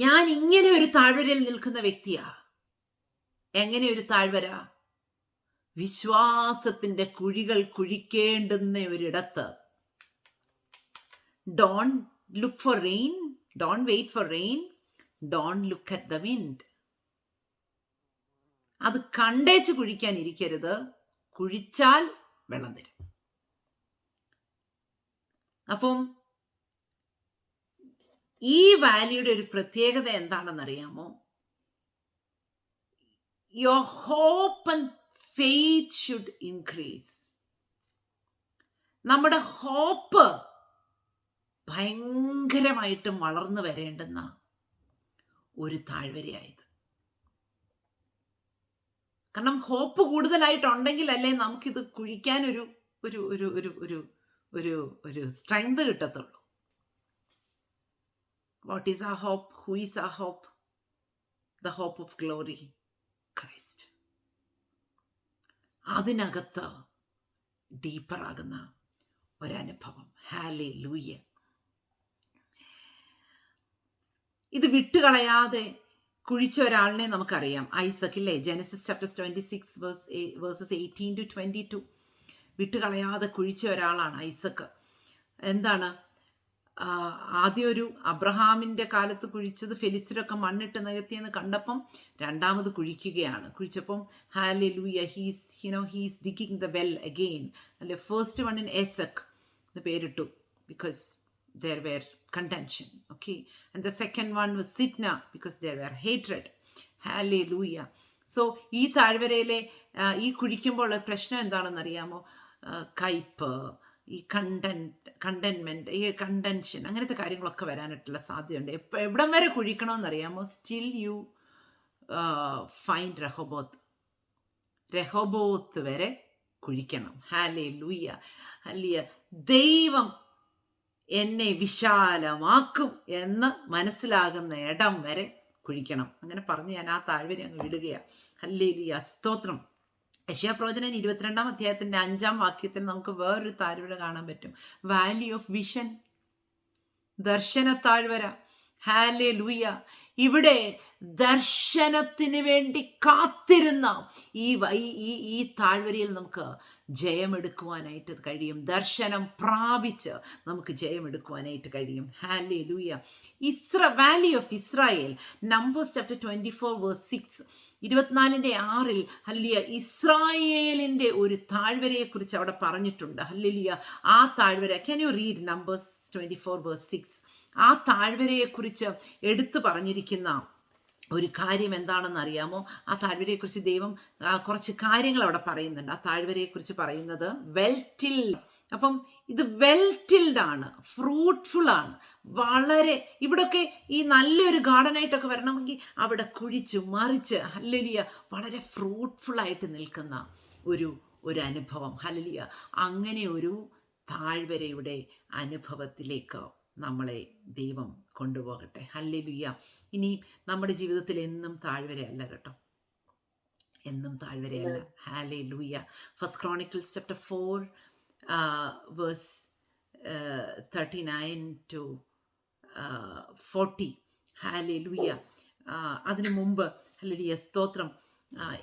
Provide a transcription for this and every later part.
ഞാൻ ഇങ്ങനെ ഒരു താഴ്വരയിൽ നിൽക്കുന്ന വ്യക്തിയാ. എങ്ങനെ ഒരു താഴ്വര? വിശ്വാസത്തിന്റെ കുഴികൾ കുഴിക്കേണ്ടുന്ന ഒരിടത്ത്. Don't look for rain don't wait for rain don't look at the wind അത് കണ്ടേച്ച് കുഴിക്കാൻ ഇരിക്കരുത്. കുഴിച്ചാൽ വെള്ളം തരും. അപ്പം ഈ വാലിയുടെ ഒരു പ്രത്യേകത എന്താണെന്നറിയാമോ? Your hope and faith should increase നമ്മുടെ ഹോപ്പ് ഭയങ്കരമായിട്ടും വളർന്നു വരേണ്ടുന്ന ഒരു താഴ്വരയായത്. കാരണം ഹോപ്പ് കൂടുതലായിട്ടുണ്ടെങ്കിൽ അല്ലേ നമുക്കിത് കുഴിക്കാൻ ഒരു ഒരു ഒരു ഒരു ഒരു ഒരു ഒരു സ്ട്രെങ്ത് കിട്ടത്തുള്ളൂ. What is our hope? Who is our hope? The hope of glory, Christ. അതിനകത്ത് ഡീപ്പറാകുന്ന ഒരനുഭവം ഹാലി ലൂയ ഇത് വിട്ടുകളയാതെ കുഴിച്ച ഒരാളിനെ നമുക്കറിയാം ഐസക് ഇല്ലേ Genesis chapter twenty six verse verses eighteen to twenty two വിട്ടുകളയാതെ കുഴിച്ച ഒരാളാണ് ഐസക്ക് എന്താണ് ആദ്യം ഒരു അബ്രഹാമിന്റെ കാലത്ത് കുഴിച്ചത് ഫെലിസിലൊക്കെ മണ്ണിട്ട് നികത്തിയെന്ന് കണ്ടപ്പം രണ്ടാമത് കുഴിക്കുകയാണ്. കുഴിച്ചപ്പം hallelujah he's Hino he's digging the well again അല്ലെ ഫസ്റ്റ് വൺ ഇൻ എസക് എന്ന് പേരിട്ടു because there were contention okay and the second one one was because there were were hatred. ലൂയ സോ ഈ താഴ്വരയിലെ ഈ കുഴിക്കുമ്പോൾ പ്രശ്നം എന്താണെന്ന് അറിയാമോ കയ്പ്. ഈ കണ്ടന്റ് കണ്ടൻമെന്റ് ഈ കണ്ടൻഷൻ അങ്ങനത്തെ കാര്യങ്ങളൊക്കെ വരാനായിട്ടുള്ള സാധ്യതയുണ്ട്. എപ്പോൾ എവിടം വരെ കുഴിക്കണമെന്ന് അറിയാമോ still you find Rehoboth Rehoboth വരെ കുഴിക്കണം. ഹാലേ ലൂയ ഹല്ലിയ ദൈവം എന്നെ വിശാലമാക്കും എന്ന് മനസ്സിലാകുന്ന ഇടം വരെ കുഴിക്കണം. അങ്ങനെ പറഞ്ഞ് ഞാൻ ആ താഴ്വര അങ്ങ് വിടുകയാണ് ഹല്ലേലിയ സ്തോത്രം. യശയാപ്രവചനൻ ഇരുപത്തിരണ്ടാം അധ്യായത്തിന്റെ അഞ്ചാം വാക്യത്തിൽ നമുക്ക് വേറൊരു താഴ്വര കാണാൻ പറ്റും. വാലി ഓഫ് വിഷൻ ദർശന താഴ്വര ഹാലെ ലൂയ ഇവിടെ ദർശനത്തിന് വേണ്ടി കാത്തിരുന്ന ഈ ഈ ഈ താഴ്വരയിൽ നമുക്ക് ജയമെടുക്കുവാനായിട്ട് കഴിയും. ദർശനം പ്രാപിച്ച് നമുക്ക് ജയമെടുക്കുവാനായിട്ട് കഴിയും. Hallelujah Isra valley of Israel numbers chapter twenty four verse six ഇരുപത്തിനാലിന്റെ ആറിൽ ഹല്ലിയ ഇസ്രായേലിന്റെ ഒരു താഴ്വരയെക്കുറിച്ച് അവിടെ പറഞ്ഞിട്ടുണ്ട്. ഹല്ലിയ ആ താഴ്വര can you read numbers twenty four verse six ആ താഴ്വരയെക്കുറിച്ച് എടുത്തു പറഞ്ഞിരിക്കുന്ന ഒരു കാര്യം എന്താണെന്ന് അറിയാമോ ആ താഴ്വരയെക്കുറിച്ച് ദൈവം കുറച്ച് കാര്യങ്ങൾ അവിടെ പറയുന്നുണ്ട്. ആ താഴ്വരയെക്കുറിച്ച് പറയുന്നത് വെൽറ്റിൽ അപ്പം ഇത് വെൽറ്റിൽഡ് ആണ് ഫ്രൂട്ട്ഫുൾ ആണ് വളരെ ഇവിടൊക്കെ ഈ നല്ലൊരു ഗാർഡനായിട്ടൊക്കെ വരണമെങ്കിൽ അവിടെ കുഴിച്ച് മറിച്ച് ഹല്ലലിയ വളരെ ഫ്രൂട്ട്ഫുൾ ആയിട്ട് നിൽക്കുന്ന ഒരു ഒരു അനുഭവം. ഹല്ലലിയ. അങ്ങനെ ഒരു താഴ്വരയുടെ അനുഭവത്തിലേക്ക് നമ്മളെ ദൈവം കൊണ്ടുപോകട്ടെ. ഹല്ലിലുയ്യ ഇനി നമ്മുടെ ജീവിതത്തിൽ എന്നും താഴ്വരയല്ല കേട്ടോ. എന്നും താഴ്വരയല്ല. Hallelujah first chronicles chapter four verse thirty nine to forty hallelujah അതിനു മുമ്പ് ഹല്ലിയ സ്തോത്രം.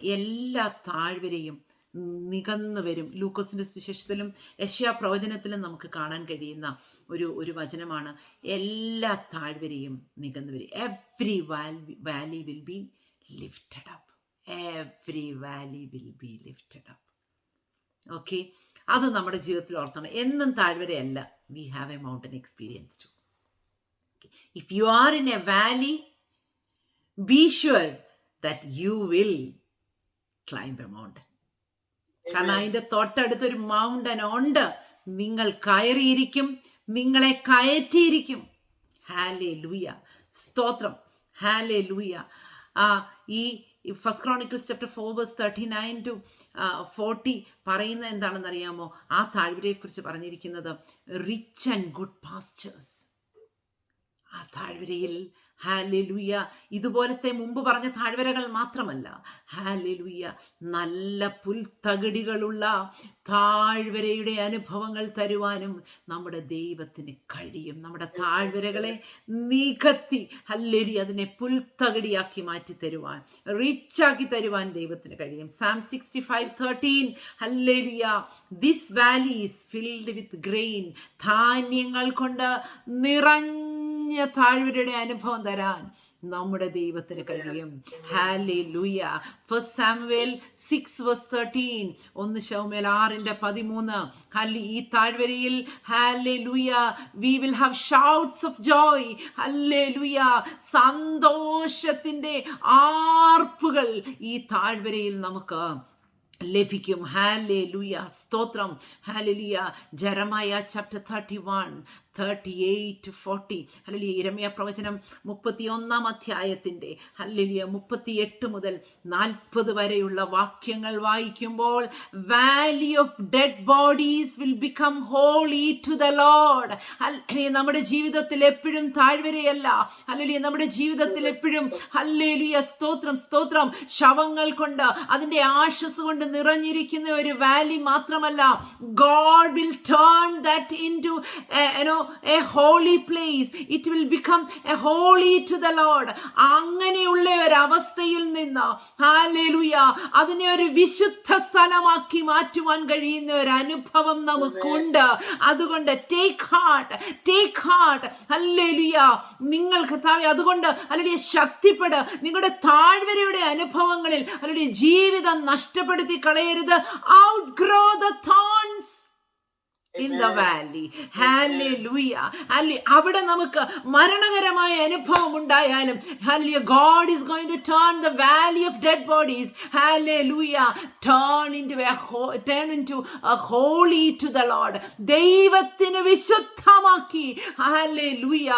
എല്ലാ താഴ്വരയും നികന്നു വരും. ലൂക്കോസിന്റെ സുശേഷത്തിലും യശ്യാ പ്രവചനത്തിലും നമുക്ക് കാണാൻ കഴിയുന്ന ഒരു ഒരു വചനമാണ്. എല്ലാ താഴ്വരയും നികന്നു വരും. Every valley valley will be lifted up every valley will be lifted up okay അത് നമ്മുടെ ജീവിതത്തിൽ ഓർത്തണം. എന്നും താഴ്വരയല്ല. We have a mountain experience too if you are in a valley be sure that you will climb a mountain കാരണം അതിന്റെ തൊട്ടടുത്തൊരു mountain ഉണ്ട്. നിങ്ങൾ കയറിയിരിക്കും. നിങ്ങളെ കയറ്റിയിരിക്കും. ഹാലേ ലൂയ സ്തോത്രം. ഹാലേ ലൂയ ആ ഈ first chronicles chapter four verse thirty nine to forty പറയുന്ന എന്താണെന്ന് അറിയാമോ ആ താഴ്വരയെക്കുറിച്ച് പറഞ്ഞിരിക്കുന്നത് റിച്ച് ആൻഡ് ഗുഡ് പാസ്റ്റേഴ്സ് ആ താഴ്വരയിൽ ഹാലിലുയ. ഇതുപോലത്തെ മുമ്പ് പറഞ്ഞ താഴ്വരകൾ മാത്രമല്ല. ഹാലിലുയ. നല്ല പുൽത്തകിടികളുള്ള താഴ്വരയുടെ അനുഭവങ്ങൾ തരുവാനും നമ്മുടെ ദൈവത്തിന് കഴിയും. നമ്മുടെ താഴ്വരകളെ നികത്തി ഹല്ലേലി അതിനെ പുൽത്തകിടിയാക്കി മാറ്റി തരുവാൻ റിച്ചാക്കി തരുവാൻ ദൈവത്തിന് കഴിയും. Psalm sixty five thirteen hallelujah. This valley is filled with grain ധാന്യങ്ങൾ കൊണ്ട് നിറഞ്ഞ താഴ്വരയുടെ അനുഭവം തരാൻ നമ്മുടെ ദൈവത്തിന് കഴിയും. Hallelujah first Samuel six verse thirteen ഒന്ന് ശൗമേൽ ആറിന്റെ പതിമൂന്ന്. ഹല്ലി ഈ താഴ്വരയിൽ hallelujah we will have shouts of joy hallelujah സന്തോഷത്തിന്റെ ആർപ്പുകൾ ഈ താഴ്വരയിൽ നമുക്ക് ലഭിക്കും. ഹാലേ ലുയ സ്തോത്രം. Hallelujah Jeremiah chapter thirty one thirty eight forty hallelujah ഇരമയ പ്രവചനം മുപ്പത്തി ഒന്നാം അധ്യായത്തിന്റെ ഹല്ലേലൂയ മുപ്പത്തി എട്ട് മുതൽ നാൽപ്പത് വരെയുള്ള വാക്യങ്ങൾ വായിക്കുമ്പോൾ valley of dead bodies will become holy to the Lord അല്ലെ നമ്മുടെ ജീവിതത്തിൽ എപ്പോഴും താഴ്വരയല്ല. ഹല്ലേലൂയ. നമ്മുടെ ജീവിതത്തിൽ എപ്പോഴും ഹല്ലേലിയ. സ്തോത്രം സ്തോത്രം. ശവങ്ങൾ കൊണ്ട് അതിന്റെ ആശസ് കൊണ്ട് നിറഞ്ഞിരിക്കുന്ന ഒരു വാലി മാത്രമല്ല God will turn that into you know a holy place it will become a holy to the Lord അങ്ങനെയുള്ള ഒരവസ്ഥയിൽ നിന്ന് ഹാലേലുയ അതിനെ ഒരു വിശുദ്ധ സ്ഥലമാക്കി മാറ്റുവാൻ കഴിയുന്ന ഒരു അനുഭവം നമുക്കുണ്ട്. അതുകൊണ്ട് take heart take heart hallelujah നിങ്ങൾ കർത്താവെ അതുകൊണ്ട് അല്ലെ ശക്തിപ്പെട്. നിങ്ങളുടെ താഴ്വരയുടെ അനുഭവങ്ങളിൽ അല്ലെ ജീവിതം നഷ്ടപ്പെടുത്തി കളയരുത്. Outgrow the thorns in the valley hallelujah hallelujah അവിടെ നമുക്ക് മരണകരമായ അനുഭവം ഉണ്ടായാലും hallelujah God is going to turn the valley of dead bodies hallelujah turn into turn into holy to the Lord ദൈവത്തിന് വിശുദ്ധമാക്കി. ഹാലേ ലൂയ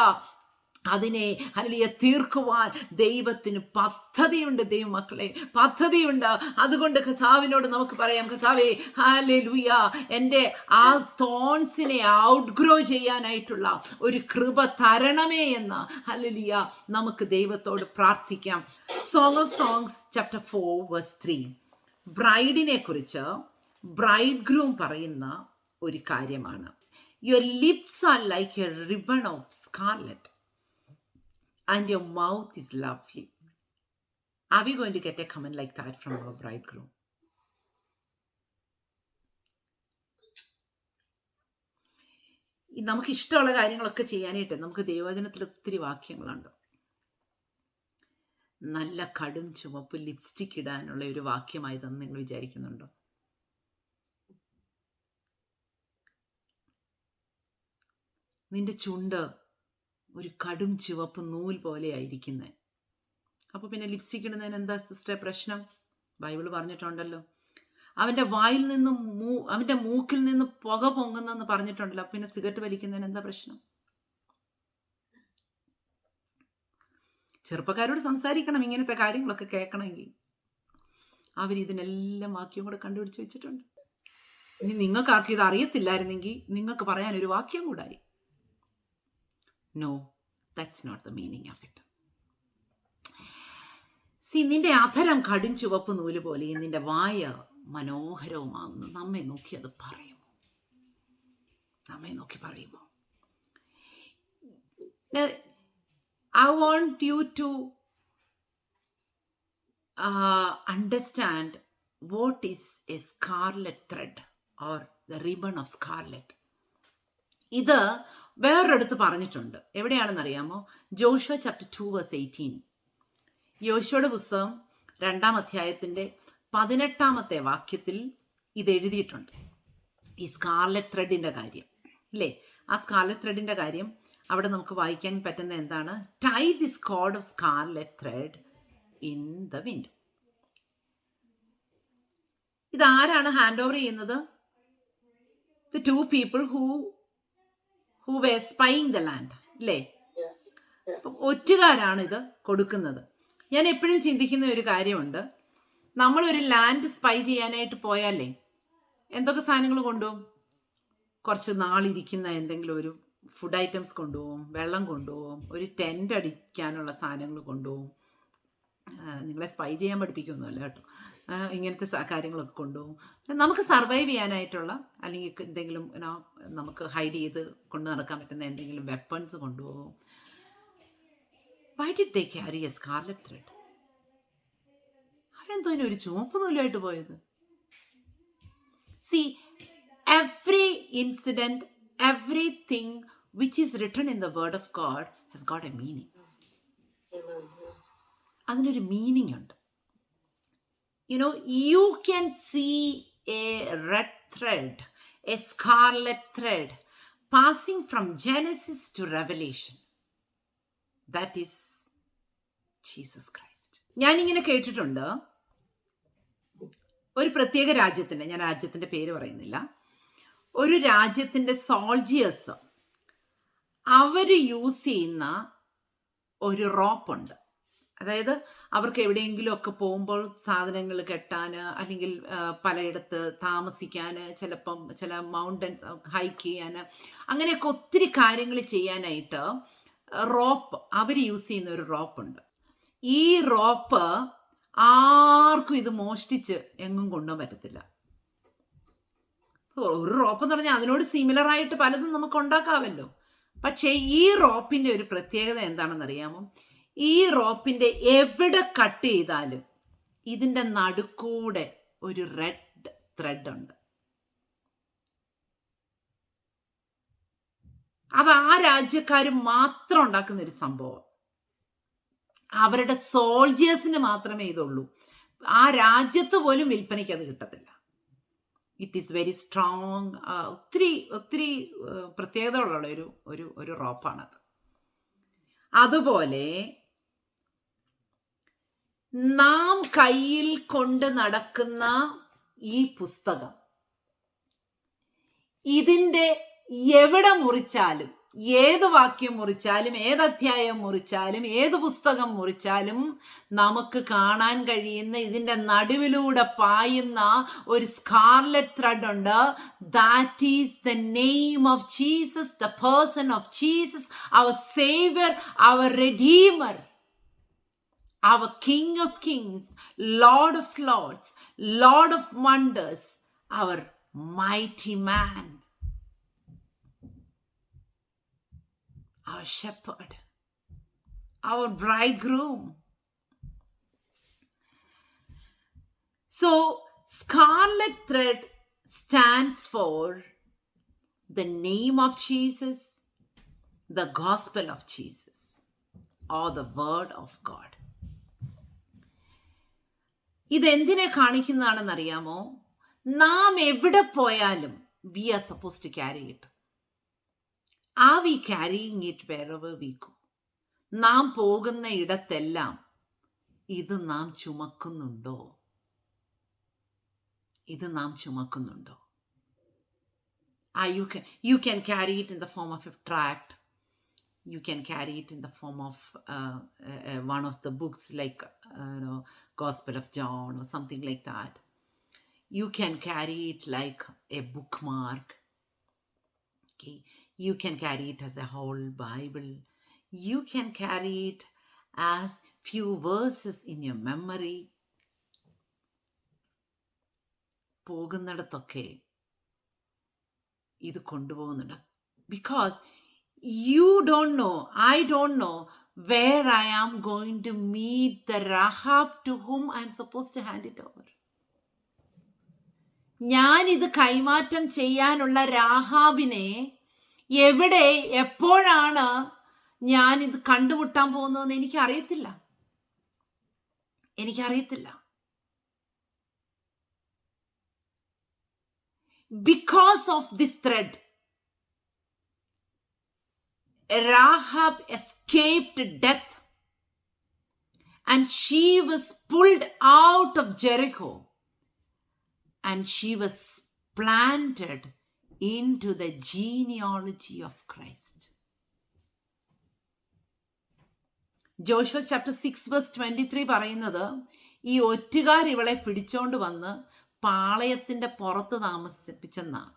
അതിനെ ഹലിയ തീർക്കുവാൻ ദൈവത്തിന് പദ്ധതിയുണ്ട് ദൈവമക്കളെ. പദ്ധതിയുണ്ട്. അതുകൊണ്ട് കഥാവിനോട് നമുക്ക് പറയാം കഥാവേ ഹാലെ ലുയ എന്റെ ആ തോൺസിനെ ഔട്ട്ഗ്രോ ചെയ്യാനായിട്ടുള്ള ഒരു കൃപ തരണമേ എന്ന് ഹലലിയ നമുക്ക് ദൈവത്തോട് പ്രാർത്ഥിക്കാം. Song of songs chapter four verse three ബ്രൈഡിനെ കുറിച്ച് ബ്രൈഡ് ഗ്രൂം പറയുന്ന ഒരു കാര്യമാണ്. Your lips are like a ribbon of scarlet and your mouth is lovely. Are we going to get a comment like that from our bridegroom? നമുക്ക് ഇഷ്ടമുള്ള കാര്യങ്ങളൊക്കെ ചെയ്യാനായിട്ട് നമുക്ക് ദൈവവചനത്തിൽ ഒത്തിരി വാക്യങ്ങളുണ്ട് നല്ല കടും ചുവപ്പ് ലിപ്സ്റ്റിക് ഇടാനുള്ള ഒരു വാക്യമായി തന്നെ നിങ്ങൾ വിചാരിക്കുന്നുണ്ടോ നിന്റെ ചുണ്ട് ഒരു കടും ചുവപ്പ് നൂൽ പോലെ ആയിരിക്കുന്നത് അപ്പോൾ പിന്നെ ലിപ്സ്റ്റിക് ഇടുന്നതിന് എന്താ സിസ്റ്ററെ പ്രശ്നം? ബൈബിൾ പറഞ്ഞിട്ടുണ്ടല്ലോ. അവന്റെ വായിൽ നിന്നും മൂ അവന്റെ മൂക്കിൽ നിന്ന് പുക പൊങ്ങുന്നെന്ന് പറഞ്ഞിട്ടുണ്ടല്ലോ. പിന്നെ സിഗരറ്റ് വലിക്കുന്നതിന് എന്താ പ്രശ്നം? ചെറുപ്പക്കാരോട് സംസാരിക്കണം ഇങ്ങനത്തെ കാര്യങ്ങളൊക്കെ കേൾക്കണമെങ്കിൽ. അവരിതിനെല്ലാം വാക്യം കൂടെ കണ്ടുപിടിച്ച് വെച്ചിട്ടുണ്ട്. ഇനി നിങ്ങൾക്കാർക്കും ഇത് അറിയത്തില്ലായിരുന്നെങ്കിൽ നിങ്ങൾക്ക് പറയാൻ ഒരു വാക്യം കൂടായി. No that's not the meaning of it see നിന്റെ അധരം കടും ചുവപ്പ് നൂൽ പോലെയും നിന്റെ വായ മനോഹരവുമാകുന്നു നമ്മെ നോക്കി അത് പറയുമോ? നമ്മെ നോക്കി പറയുമോ? I want you to understand what is a scarlet thread or the ribbon of scarlet ഇത് വേറൊരിടത്ത് പറഞ്ഞിട്ടുണ്ട്. എവിടെയാണെന്ന് അറിയാമോ Joshua chapter two verse eighteen യോശുവയുടെ പുസ്തകം രണ്ടാം അധ്യായത്തിന്റെ പതിനെട്ടാമത്തെ വാക്യത്തിൽ ഇത് എഴുതിയിട്ടുണ്ട്. ഈ സ്കാർലെറ്റ് ത്രെഡിന്റെ കാര്യം. അല്ലേ? ആ സ്കാർലെറ്റ് ത്രെഡിന്റെ കാര്യം അവിടെ നമുക്ക് വായിക്കാൻ പറ്റുന്ന എന്താണ്? Tie this cord of scarlet thread in the window ഇതാരാണ് ഹാൻഡ് ഓവർ ചെയ്യുന്നത്? The two people who who were spying the land അല്ലേ അപ്പം ഒറ്റുകാരാണ് ഇത് കൊടുക്കുന്നത്. ഞാൻ എപ്പോഴും ചിന്തിക്കുന്ന ഒരു കാര്യമുണ്ട്. നമ്മളൊരു ലാൻഡ് സ്പൈ ചെയ്യാനായിട്ട് പോയാലേ എന്തൊക്കെ സാധനങ്ങൾ കൊണ്ടുപോകും? കുറച്ച് നാളിരിക്കുന്ന എന്തെങ്കിലും ഒരു ഫുഡ് ഐറ്റംസ് കൊണ്ടുപോകും വെള്ളം കൊണ്ടുപോകും ഒരു ടെന്റ് അടിക്കാനുള്ള സാധനങ്ങൾ കൊണ്ടുപോകും. നിങ്ങളെ സ്പൈ ചെയ്യാൻ പഠിപ്പിക്കൊന്നുമല്ല കേട്ടോ. ഇങ്ങനത്തെ കാര്യങ്ങളൊക്കെ കൊണ്ടുപോകും. നമുക്ക് സർവൈവ് ചെയ്യാനായിട്ടുള്ള അല്ലെങ്കിൽ എന്തെങ്കിലും നമുക്ക് ഹൈഡ് ചെയ്ത് കൊണ്ട് നടക്കാൻ പറ്റുന്ന എന്തെങ്കിലും വെപ്പൺസ് കൊണ്ടുപോകും. Why did they carry a scarlet thread അവരെന്തോ ഒരു ചുവപ്പ് നൂലുമായിട്ട് പോയത്? See every incident everything which is written in the word of God has got a meaning അതിനൊരു മീനിങ് ഉണ്ട്. You know you can see a red thread a scarlet thread passing from Genesis to Revelation that is Jesus Christ ഞാനിങ്ങനെ കേട്ടിട്ടുണ്ട്. ഒരു പ്രത്യേക രാജ്യത്തിന്റെ ഞാൻ രാജ്യത്തിന്റെ പേര് പറയുന്നില്ല. ഒരു രാജ്യത്തിന്റെ സോൾജിയേഴ്സ് അവർ യൂസ് ചെയ്യുന്ന ഒരു റോപ്പുണ്ട് അതായത് അവർക്ക് എവിടെയെങ്കിലും ഒക്കെ പോകുമ്പോൾ സാധനങ്ങൾ കെട്ടാൻ അല്ലെങ്കിൽ പലയിടത്ത് താമസിക്കാൻ ചിലപ്പം ചില മൗണ്ടൻസ് ഹൈക്ക് ചെയ്യാൻ അങ്ങനെയൊക്കെ ഒത്തിരി കാര്യങ്ങൾ ചെയ്യാനായിട്ട് റോപ്പ് അവർ യൂസ് ചെയ്യുന്ന ഒരു റോപ്പുണ്ട്. ഈ റോപ്പ് ആർക്കും ഇത് മോഷ്ടിച്ച് എങ്ങും കൊണ്ടുപോകാൻ പറ്റത്തില്ല. ഒരു റോപ്പ് എന്ന് പറഞ്ഞാൽ അതിനോട് സിമിലർ ആയിട്ട് പലതും നമുക്ക് ഉണ്ടാക്കാമല്ലോ. പക്ഷേ ഈ റോപ്പിന്റെ ഒരു പ്രത്യേകത എന്താണെന്ന് അറിയാമോ ഈ റോപ്പിന്റെ എവിടെ കട്ട് ചെയ്താലും ഇതിന്റെ നടുക്കൂടെ ഒരു റെഡ് ത്രെഡ് ഉണ്ട്. അത് ആ രാജ്യക്കാർ മാത്രം ഉണ്ടാക്കുന്ന ഒരു സംഭവം. അവരുടെ സോൾജിയേഴ്സിന് മാത്രമേ ഇതുള്ളൂ. ആ രാജ്യത്ത് പോലും വിൽപ്പനയ്ക്ക് അത് കിട്ടത്തില്ല. ഇറ്റ് ഈസ് വെരി സ്ട്രോങ് ഒത്തിരി ഒത്തിരി പ്രത്യേകതകളുള്ള ഒരു ഒരു ഒരു റോപ്പാണത്. അതുപോലെ നാം കയ്യിൽ കൊണ്ട് നടക്കുന്ന ഈ പുസ്തകം. ഇതിന്റെ എവിടെ മുറിച്ചാലും ഏത് വാക്യം മുറിച്ചാലും ഏത് അധ്യായം മുറിച്ചാലും ഏത് പുസ്തകം മുറിച്ചാലും നമുക്ക് കാണാൻ കഴിയുന്ന ഇതിന്റെ നടുവിലൂടെ പായുന്ന ഒരു സ്കാർലറ്റ് ത്രെഡ് ഉണ്ട്. That is the name of Jesus the person of Jesus our saviour our redeemer our King of Kings, Lord of Lords, Lord of Wonders, our mighty man, our shepherd, our bridegroom. So, scarlet thread stands for the name of Jesus, the gospel of Jesus, or the word of God. ഇതെന്തിനെ കാണിക്കുന്നതാണെന്ന് അറിയാമോ നാം എവിടെ പോയാലും we are suppose to carry it ah we carrying it wherever we നാം പോകുന്ന ഇടത്തെല്ലാം ഇത് നാം ചുമക്കുന്നുണ്ടോ? ഇത് നാം ചുമക്കുന്നുണ്ടോ? ആ you can you can carry it in the form of a tract you can carry it in the form of uh, uh, uh, one of the books like uh, you know gospel of john or something like that you can carry it like a bookmark okay you can carry it as a whole bible you can carry it as few verses in your memory പോകുന്നിടത്തൊക്കെ ഇത് കൊണ്ടുപോകുന്നുണ്ട് because you don't know, I don't know where I am going to meet the Rahab to whom I'm supposed to hand it over. ഞാൻ ഇത് കൈമാറ്റം ചെയ്യാനുള്ള രാഹാബിനെ എവിടെ എപ്പോഴാണ് ഞാൻ ഇത് കണ്ടുമുട്ടാൻ പോകുന്നതെന്ന് എനിക്കറിയത്തില്ല എനിക്കറിയത്തില്ല because of this thread Rahab escaped death and she was pulled out of Jericho and she was planted into the genealogy of Christ. Joshua chapter six verse twenty three പറയുന്നത് ഈ ഒറ്റുകാർ ഇവളെ പിടിച്ചോണ്ട് വന്ന് പാളയത്തിൻ്റെ പുറത്ത് താമസിപ്പിച്ചെന്നാണ്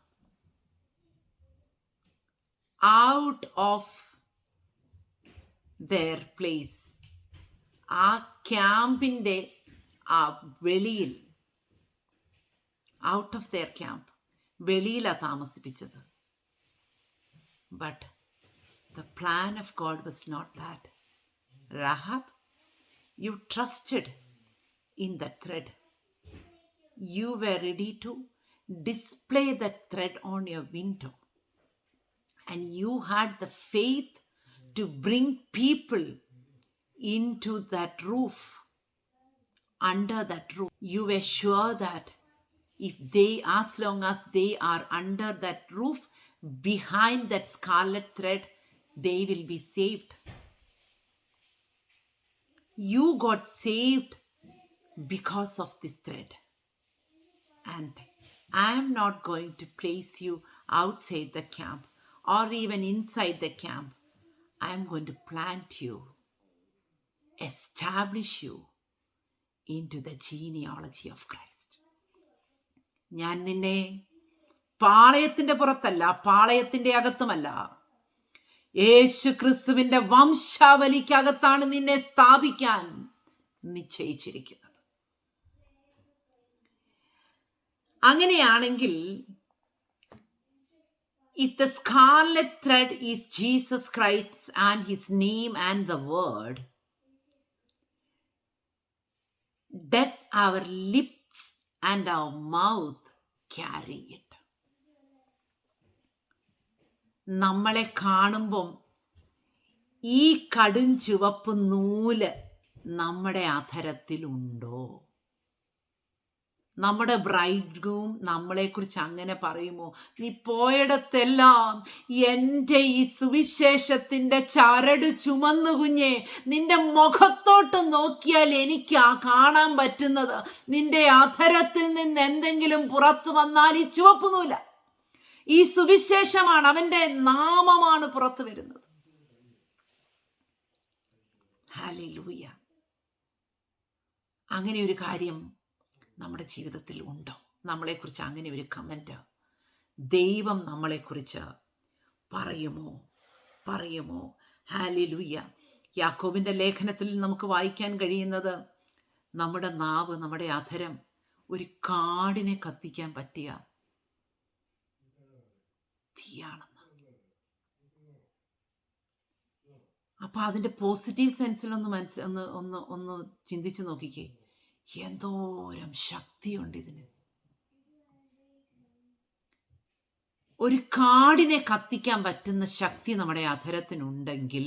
ഔട്ട് ഓഫ് ദർ പ്ലേസ് ആ ക്യാമ്പിന്റെ ആ വെളിയിൽ ഔട്ട് ഓഫ് ദെയർ ക്യാമ്പ് വെളിയിലാണ് താമസിപ്പിച്ചത് but the plan of God was not that Rahab, you trusted in that thread. You were ready to display that thread on your window. And you had the faith to bring people into that roof, under that roof. You were sure that if they, as long as they are under that roof, behind that scarlet thread, they will be saved. You got saved because of this thread. And I am not going to place you outside the camp or even inside the camp. I am going to plant you, establish you into the genealogy of Christ. ഞാൻ നിന്നെ പാളയത്തിന്റെ പുറത്തല്ല പാളയത്തിന്റെ അകത്തുമല്ല യേശു ക്രിസ്തുവിന്റെ വംശാവലിക്കകത്താണ് നിന്നെ സ്ഥാപിക്കാൻ നിശ്ചയിച്ചിരിക്കുന്നത് അങ്ങനെയാണെങ്കിൽ if the scarlet thread is Jesus Christ and his name and the word does our lips and our mouth carry it നമ്മളെ കാണുമ്പം ഈ കടും ചുവപ്പ് നൂൽ നമ്മുടെ അധരത്തിലുണ്ടോ? നമ്മുടെ ബ്രൈഡ്ഗും നമ്മളെക്കുറിച്ച് അങ്ങനെ പറയുമോ? നീ പോയിടത്തെല്ലാം എന്റെ ഈ സുവിശേഷത്തിന്റെ ചരട് ചുമന്നു കുഞ്ഞെ. നിന്റെ മുഖത്തോട്ട് നോക്കിയാൽ എനിക്ക് ആ കാണാൻ പറ്റുന്നത്. നിന്റെ അധരത്തിൽ നിന്ന് എന്തെങ്കിലും പുറത്തു വന്നാൽ ഈ ചുവപ്പ് നൂല. ഈ സുവിശേഷമാണ് അവന്റെ നാമമാണ് പുറത്തു വരുന്നത്. അങ്ങനെ ഒരു കാര്യം നമ്മുടെ ജീവിതത്തിൽ ഉണ്ടോ? നമ്മളെക്കുറിച്ച് അങ്ങനെ ഒരു കമന്റ് ദൈവം നമ്മളെക്കുറിച്ച് പറയുമോ? പറയുമോ? ഹാലിലുയ്യ യാക്കോബിന്റെ ലേഖനത്തിൽ നമുക്ക് വായിക്കാൻ കഴിയുന്നത് നമ്മുടെ നാവ് നമ്മുടെ അധരം ഒരു കാടിനെ കത്തിക്കാൻ പറ്റിയ തീയാണെന്ന്. അപ്പൊ അതിന്റെ പോസിറ്റീവ് സെൻസിലൊന്ന് മനസ്സ് ഒന്ന് ഒന്ന് ഒന്ന് ചിന്തിച്ച് നോക്കിക്കേ. എന്തോരം ശക്തിയുണ്ട് ഇതിന്. ഒരു കാടിനെ കത്തിക്കാൻ പറ്റുന്ന ശക്തി നമ്മുടെ അധരത്തിനുണ്ടെങ്കിൽ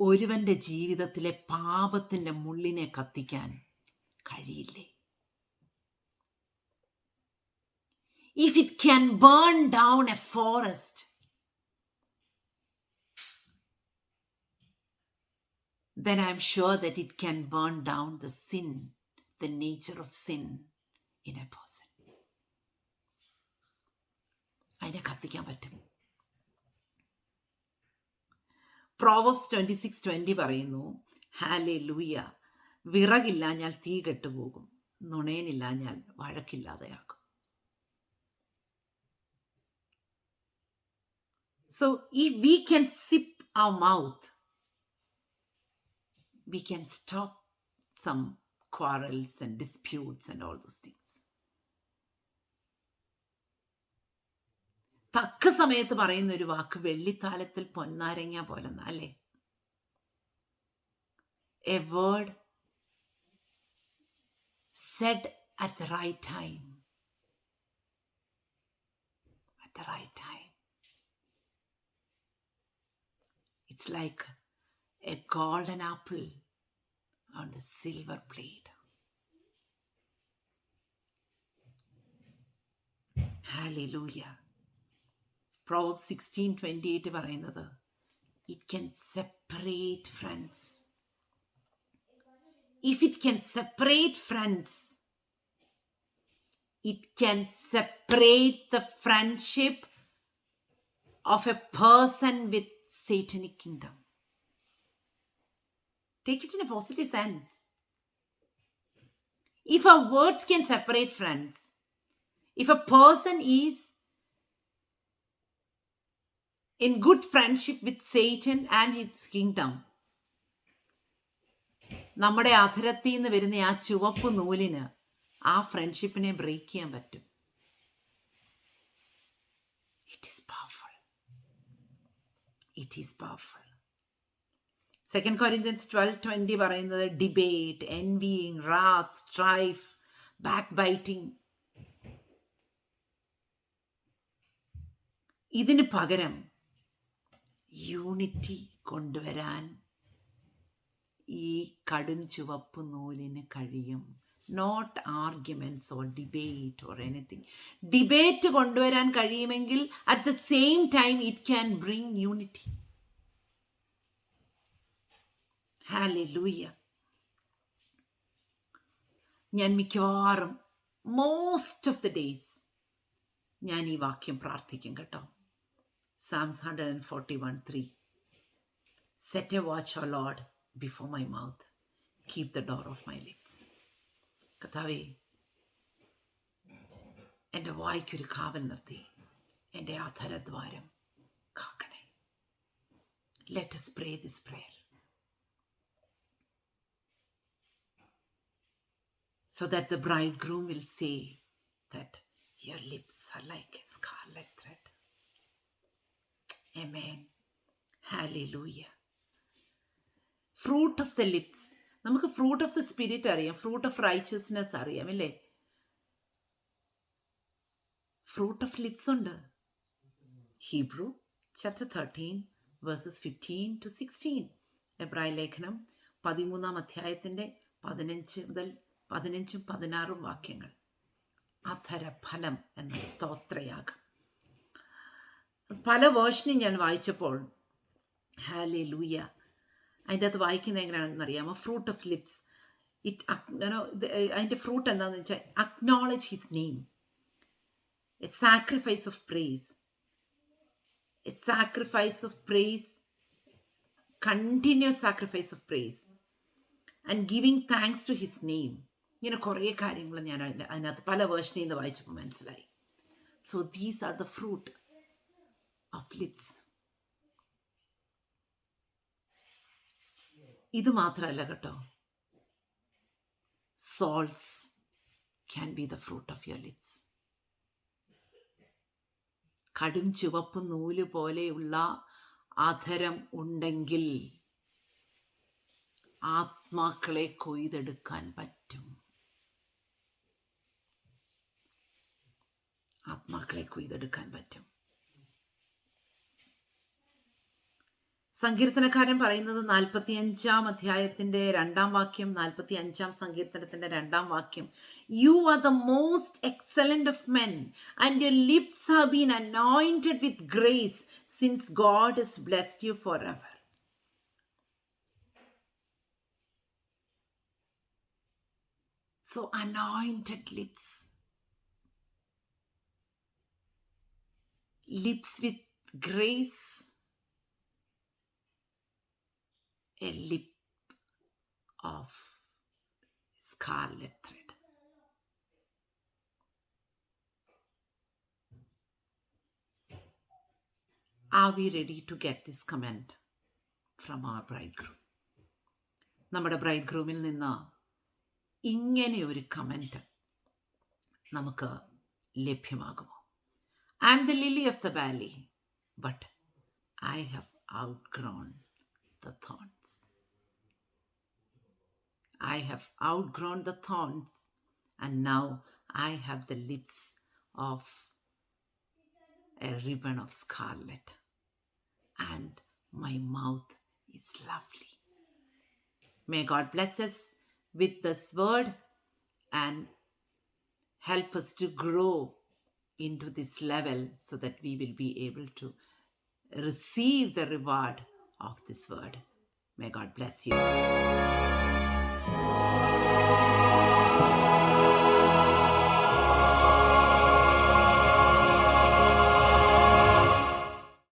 ഒരുവന്റെ ജീവിതത്തിലെ പാപത്തിന്റെ മുള്ളിനെ കത്തിക്കാൻ കഴിയില്ലേ? If it can burn down a forest, then I'm sure that it can burn down the sin, the nature of sin in a person. അതിനെ കത്തിക്കാൻ പറ്റും പ്രോവബ്സ് ട്വന്റി സിക്സ് ട്വന്റി പറയുന്നു ഹാലെ ലൂയ വിറകില്ലാഞ്ഞാൽ തീ കെട്ടുപോകും നുണയനില്ലാഞ്ഞാൽ വഴക്കില്ലാതെയാക്കും So if we can sip our mouth, we can stop some quarrels and disputes and all those things. തക്ക സമയത്ത് പറയുന്ന ഒരു വാക്ക് വെള്ളിത്താലത്തിൽ പൊന്നാരങ്ങ പോലെ അല്ലേ? A word said at the right time at the right time it's like a golden apple on the silver plate. Hallelujah. Proverbs 16 28 പറയുന്നത് it can separate friends. If it can separate friends, it can separate the friendship of a person with satanic kingdom. Take it in a positive sense. If our words can separate friends, if a person is in good friendship with Satan and its kingdom. നമ്മുടെ അധരത്തിൽ നിന്ന് വരുന്ന ആ ചുവപ്പ് നൂലിന് ആ ഫ്രണ്ട്ഷിപ്പിനെ break ചെയ്യാൻ പറ്റും it is powerful it is powerful second Corinthians twelve twenty പറയുന്നത് debate envying wrath strife backbiting ഇതിന് പകരം യൂണിറ്റി കൊണ്ടുവരാൻ ഈ കടും ചുവപ്പ് നൂലിന് കഴിയും. Not arguments or debate or anything debate കൊണ്ടുവരാൻ കഴിയുമെങ്കിൽ at the same time it can bring unity ഹാലി ഞാൻ മിക്കവാറും മോസ്റ്റ് ഓഫ് ദ ഡേയ്സ് ഞാൻ ഈ വാക്യം പ്രാർത്ഥിക്കും കേട്ടോ. Psalms hundred and forty one three set a watch O Lord before my mouth keep the door of my lips കഥാവേ എന്റെ വായ്ക്കൊരു കാവൽ നിർത്തി. എന്റെ അധരദ്വാരം കാക്കണേ. Let us pray this prayer. So that the bridegroom will say that your lips are like a scarlet thread. Amen. Hallelujah. Fruit of the lips നമുക്ക് fruit of the spirit അറിയാം fruit of righteousness അറിയാം അല്ലേ fruit of lips ഉണ്ട് Hebrew chapter thirteen verses fifteen to sixteen എബ്രായ ലേഖനം പതിമൂന്നാം അധ്യായത്തിന്റെ പതിനഞ്ച് മുതൽ പതിനഞ്ചും പതിനാറും വാക്യങ്ങൾ. അധര ഫലം എന്ന സ്തോത്രയാഗം. പല വേർഷനും ഞാൻ വായിച്ചപ്പോൾ ഹാലേ ലൂയ അതിന്റെ അകത്ത് വായിക്കുന്നത് എങ്ങനെയാണെന്ന് അറിയാമോ ഫ്രൂട്ട് ഓഫ് ലിപ്സ് ഇറ്റ് അതിന്റെ ഫ്രൂട്ട് എന്താണെന്ന് വെച്ചാൽ acknowledge his name a sacrifice of praise a sacrifice of praise continuous sacrifice of praise and giving thanks to his name ഇങ്ങനെ കുറേ കാര്യങ്ങൾ ഞാൻ അതിനകത്ത് പല വേർഷനിൽ നിന്ന് വായിച്ചപ്പോൾ മനസ്സിലായി. So these are the fruit of lips ഇത് മാത്രമല്ല കേട്ടോ. Souls can be the fruit of your lips കടും ചുവപ്പ് നൂൽ പോലെയുള്ള അധരം ഉണ്ടെങ്കിൽ ആത്മാക്കളെ കൊയ്തെടുക്കാൻ പറ്റും. ആത്മാക്കളെ കൊയ്തെടുക്കാൻ പറ്റും. സങ്കീർത്തനക്കാരൻ പറയുന്നത് നാൽപ്പത്തി അഞ്ചാം അധ്യായത്തിന്റെ രണ്ടാം വാക്യം നാൽപ്പത്തി അഞ്ചാം സങ്കീർത്തനത്തിന്റെ രണ്ടാം വാക്യം. You are the most excellent of men and your lips have been anointed with grace since God is blessed you for ever so anointed lips. Lips with grace. A lip of scarlet thread. Are we ready to get this comment from our bridegroom? നമ്മുടെ ബ്രൈഡ് ഗ്രൂമിൽ നിന്ന് ഇങ്ങനെ ഒരു comment നമുക്ക് ലഭ്യമാകുമോ I am the lily of the valley, but I have outgrown the thorns. I have outgrown the thorns, and now I have the lips of a ribbon of scarlet, and my mouth is lovely. May God bless us with this word and help us to grow into this level so that we will be able to receive the reward of this word. May God bless you.